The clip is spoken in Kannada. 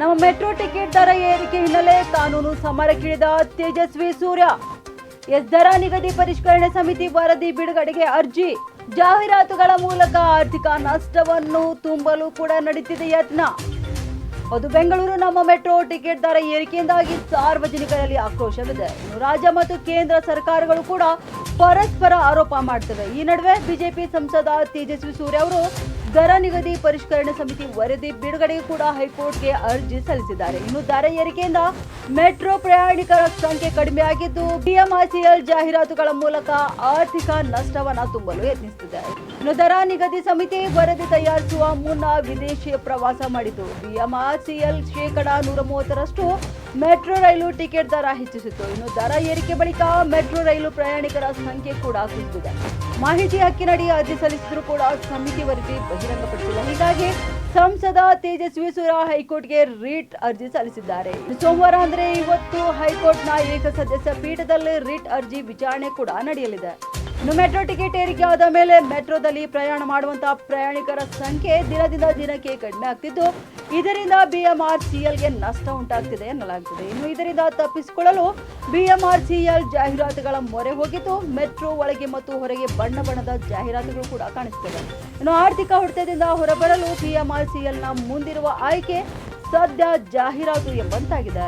ನಮ್ಮ ಮೆಟ್ರೋ ಟಿಕೆಟ್ ದರ ಏರಿಕೆ ಹಿನ್ನೆಲೆ ಕಾನೂನು ಸಮರಕ್ಕಿಳಿದ ತೇಜಸ್ವಿ ಸೂರ್ಯ. ಎಸ್ ದರ ನಿಗದಿ ಪರಿಷ್ಕರಣೆ ಸಮಿತಿ ವರದಿ ಬಿಡುಗಡೆಗೆ ಅರ್ಜಿ. ಜಾಹೀರಾತುಗಳ ಮೂಲಕ ಆರ್ಥಿಕ ನಷ್ಟವನ್ನು ತುಂಬಲು ಕೂಡ ನಡೀತಿದೆ ಯತ್ನ. ಅದು ಬೆಂಗಳೂರು ನಮ್ಮ ಮೆಟ್ರೋ ಟಿಕೆಟ್ ದರ ಏರಿಕೆಯಿಂದಾಗಿ ಸಾರ್ವಜನಿಕರಲ್ಲಿ ಆಕ್ರೋಶವಿದೆ. ರಾಜ್ಯ ಮತ್ತು ಕೇಂದ್ರ ಸರ್ಕಾರಗಳು ಕೂಡ ಪರಸ್ಪರ ಆರೋಪ ಮಾಡ್ತವೆ ಈ ನಡುವೆ ಬಿಜೆಪಿ ಸಂಸದ ತೇಜಸ್ವಿ ಸೂರ್ಯ ಅವರು ದರ ನಿಗದಿ ಪರಿಷ್ಕರಣೆ ಸಮಿತಿ ವರದಿ ಬಿಡುಗಡೆಗೆ ಕೂಡ ಹೈಕೋರ್ಟ್ಗೆ ಅರ್ಜಿ ಸಲ್ಲಿಸಿದ್ದಾರೆ. ಇನ್ನು ದರ ಏರಿಕೆಯಿಂದ ಮೆಟ್ರೋ ಪ್ರಯಾಣಿಕರ ಸಂಖ್ಯೆ ಕಡಿಮೆಯಾಗಿದ್ದು, ಬಿಎಂಆರ್ಸಿಎಲ್ ಜಾಹೀರಾತುಗಳ ಮೂಲಕ ಆರ್ಥಿಕ ನಷ್ಟವನ್ನ ತುಂಬಲು ಯತ್ನಿಸುತ್ತಿದೆ. ಇನ್ನು ದರ ನಿಗದಿ ಸಮಿತಿ ವರದಿ ತಯಾರಿಸುವ ಮುನ್ನ ವಿದೇಶಿ ಪ್ರವಾಸ ಮಾಡಿತು ಬಿಎಂಆರ್ಸಿಎಲ್ ಶೇಕಡಾ ನೂರ ಮೂವತ್ತರಷ್ಟು ಮೆಟ್ರೋ ರೈಲು ಟಿಕೆಟ್ ದರ ಹೆಚ್ಚಿಸಿತು ಇನ್ನು ದರ ಏರಿಕೆ ಬಳಿಕ ಮೆಟ್ರೋ ರೈಲು ಪ್ರಯಾಣಿಕರ ಸಂಖ್ಯೆ ಕೂಡ ಕುಸಿದಿದೆ. ಮಾಹಿತಿ ಹಕ್ಕಿನಡಿ ಅರ್ಜಿ ಸಲ್ಲಿಸಿದ್ರು ಕೂಡ ಸಮಿತಿ ವರದಿ ಬಹಿರಂಗಪಡಿಸಿಲ್ಲ. ಹೀಗಾಗಿ ಸಂಸದ ತೇಜಸ್ವಿ ಸೂರ್ಯ ಹೈಕೋರ್ಟ್ಗೆ ರಿಟ್ ಅರ್ಜಿ ಸಲ್ಲಿಸಿದ್ದಾರೆ. ಸೋಮವಾರ ಅಂದ್ರೆ ಇವತ್ತು ಹೈಕೋರ್ಟ್ನ ಏಕಸದಸ್ಯ ಪೀಠದಲ್ಲಿ ರಿಟ್ ಅರ್ಜಿ ವಿಚಾರಣೆ ಕೂಡ ನಡೆಯಲಿದೆ. ಇನ್ನು ಮೆಟ್ರೋ ಟಿಕೆಟ್ ಏರಿಕೆ ಆದ ಮೇಲೆ ಮೆಟ್ರೋದಲ್ಲಿ ಪ್ರಯಾಣ ಮಾಡುವಂತಹ ಪ್ರಯಾಣಿಕರ ಸಂಖ್ಯೆ ದಿನದಿಂದ ದಿನಕ್ಕೆ ಕಡಿಮೆ ಆಗ್ತಿದ್ದು ಇದರಿಂದ ಬಿಎಂಆರ್ಸಿಎಲ್ಗೆ ನಷ್ಟ ಉಂಟಾಗ್ತಿದೆ ಎನ್ನಲಾಗ್ತಿದೆ. ಇನ್ನು ಇದರಿಂದ ತಪ್ಪಿಸಿಕೊಳ್ಳಲು ಬಿಎಂಆರ್ಸಿಎಲ್ ಜಾಹೀರಾತುಗಳ ಮೊರೆ ಹೋಗಿದ್ದು ಮೆಟ್ರೋ ಒಳಗೆ ಮತ್ತು ಹೊರಗೆ ಬಣ್ಣ ಬಣ್ಣದ ಜಾಹೀರಾತುಗಳು ಕೂಡ ಕಾಣಿಸ್ತಿವೆ ಇನ್ನು ಆರ್ಥಿಕ ಹೊಡೆತದಿಂದ ಹೊರಬರಲು ಬಿಎಂಆರ್ಸಿಎಲ್ನ ಮುಂದಿರುವ ಆಯ್ಕೆ ಸದ್ಯ ಜಾಹೀರಾತು ಎಂಬಂತಾಗಿದೆ.